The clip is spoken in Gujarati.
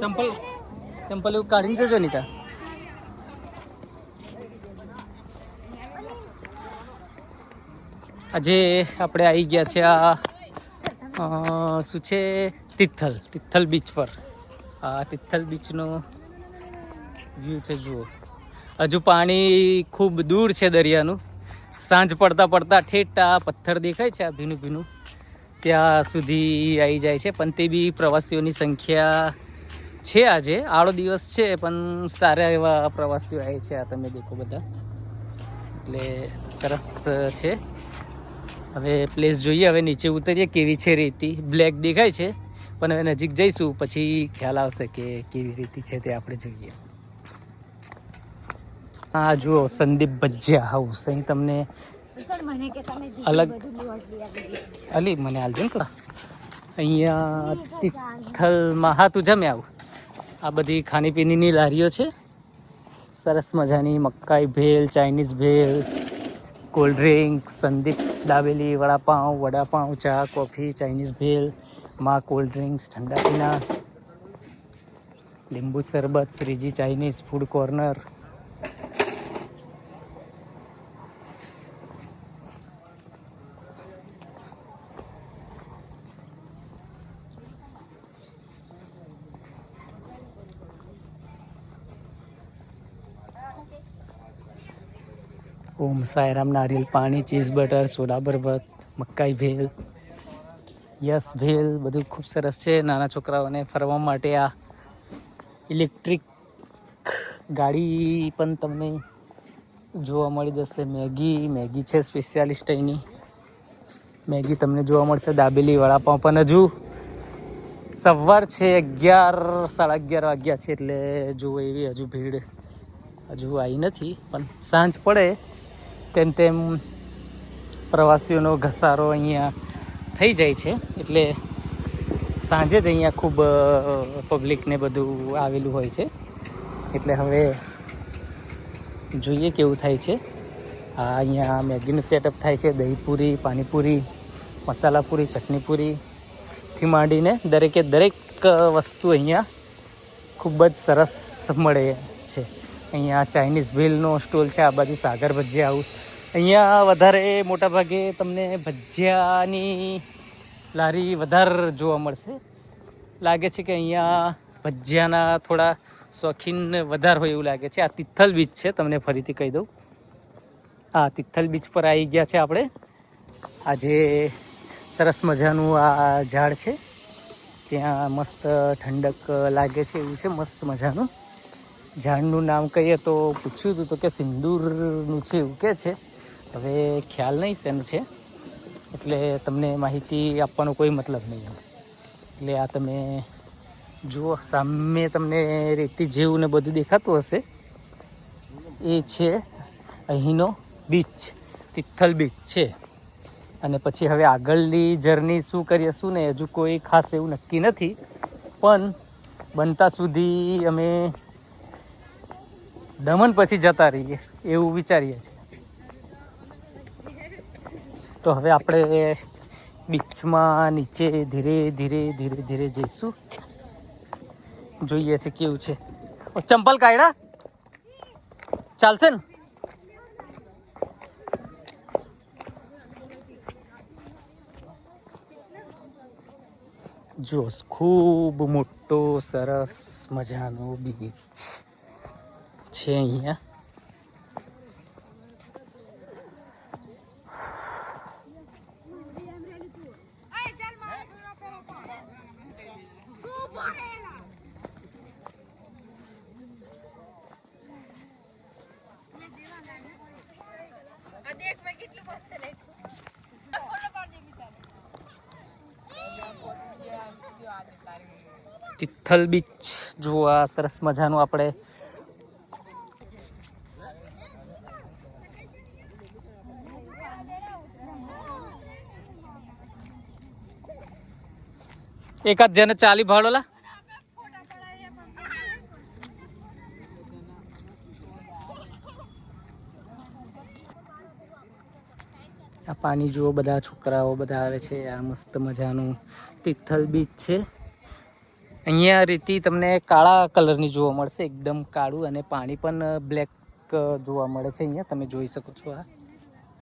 ચંપલ ચંપલ એવું કાઢીને જજો નીતા. આજે આપણે આવી ગયા છે આ શું છે? તિથલ તિથલ બીચ પર. આ તિથલ બીચનો વ્યૂ છે, જુઓ. હજુ પાણી ખૂબ દૂર છે દરિયાનું. સાંજ પડતા પડતા ઠેટા પથ્થર દેખાય છે, આ ભીનું ભીનું. ત્યાં સુધી આવી જાય છે, પણ તે બી પ્રવાસીઓની સંખ્યા છે આજે. આડો દિવસ છે પણ સારા એવા પ્રવાસીઓ આવે છે આ તમે દેખો બધા. એટલે સરસ છે. હવે પ્લેસ જોઈએ હવે નીચે ઉતરીએ કેવી છે રેતી? બ્લેક દેખાય છે પણ હવે નજીક જઈશું પછી ખ્યાલ આવશે કે કેવી રીતિ છે તે આપણે જોઈએ. હા જુઓ સંદીપ ભજીયા હાઉસ અહીં તમને અલગ અલી મને હાલજો ને. અહીંયા તિથલમાં હા તું જમે આવું. આ બધી ખાણીપીણીની લારીઓ છે. સરસ મજાની મકાઈ bhel, Chinese bhel, cold drink, Sandeep dabeli, vada pav vada pav, ચા, કોફી, ચાઇનીઝ ભેલ, માં કોલ્ડ ડ્રિંક્સ, ઠંડા પીણા, લીંબુ શરબત, Shriji Chinese, food corner Om Sairam નારિયેલ પાણી, ચીઝ બટર, સોડા બરબત, મકાઈ ભેલ, યસ ભેલ, બધું ખૂબ સરસ છે. નાના છોકરાઓને ફરવા માટે આ ઇલેક્ટ્રિક ગાડી પણ તમને જોવા મળી જશે. મેગી મેગી છે સ્પેશિયાલિસ્ટ અહીંની. મેગી તમને જોવા મળશે દાબેલી વડાપાઉં પણ હજુ સવાર છે અગિયાર, સાડા અગિયાર વાગ્યા છે એટલે જુઓ એવી હજુ ભીડ હજુ આવી નથી, પણ સાંજ પડે તેમ તેમ પ્રવાસીઓનો ઘસારો અહીંયા થઈ જાય છે. એટલે સાંજે જ અહીંયા ખૂબ પબ્લિકને બધું આવેલું હોય છે. એટલે હવે જોઈએ કેવું થાય છે. આ અહીંયા મેગીનું સેટઅપ થાય છે. દહીંપૂરી, પાણીપુરી, મસાલાપુરી ચટણીપુરીથી માંડીને દરેકે દરેક વસ્તુ અહીંયા ખૂબ જ સરસ મળે છે. અહીંયા ચાઇનીઝ ભીલનો સ્ટોલ છે. આ બાજુ સાગર ભજીયા હાઉસ અહીંયા વધારે મોટા ભાગે તમને ભજીયાની લારી વધારે જોવા મળશે. લાગે છે કે અહીંયા ભજીયાના થોડા શોખીન વધારે હોય એવું લાગે છે. આ તિથલ બીચ છે, તમને ફરીથી કહી દઉં. આ તિથલ બીચ પર આવી ગયા છે આપણે. આજે સરસ મજાનું આ ઝાડ છે. ત્યાં મસ્ત ઠંડક લાગે છે એવું છે, મસ્ત મજાનું. ઝાડનું નામ કહીએ તો પૂછ્યું હતું તો કે સિંદૂરનું છે એવું કે છે. હવે ખ્યાલ નહીં શેનું છે, એટલે તમને માહિતી આપવાનો કોઈ મતલબ નહીં એટલે આ તમે જુઓ, સામે તમને રેતી જેવું ને બધું દેખાતું હશે. એ છે અહીંનો બીચ, તિથલ બીચ છે. અને પછી હવે આગળની જર્ની શું કરીએ, શું ને હજુ કોઈ ખાસ એવું નક્કી નથી. પણ બનતા સુધી અમે દમણ પછી જતા રહીએ, એવું વિચારીએ છીએ. તો હવે આપણે બીચમાં નીચે ધીરે ધીરે ધીરે ધીરે જઈશું. જોઈએ છે કેવું છે. ચંપલ કાઢ્યા ચાલશે ને? જો, ખૂબ મોટો, સરસ મજાનો બીચ છે અહીંયા દેખ મેં કેટલું મસ્ત લાગ્યું ફોટો પાડી દે બિચારી તિથલ બીચ. જોવા સરસ મજાનું આપણે એકાદ જેને ચાલી ભાડોલા. આ પાણી જુઓ, બધા છોકરાઓ બધા આવે છે. આ મસ્ત મજાનું તિથલ બીચ છે. અહીંયા રીતિ તમને કાળા કલરની જોવા મળશે, એકદમ કાળું અને પાણી પણ બ્લેક જોવા મળે છે અહીંયા. તમે જોઈ શકો છો આ.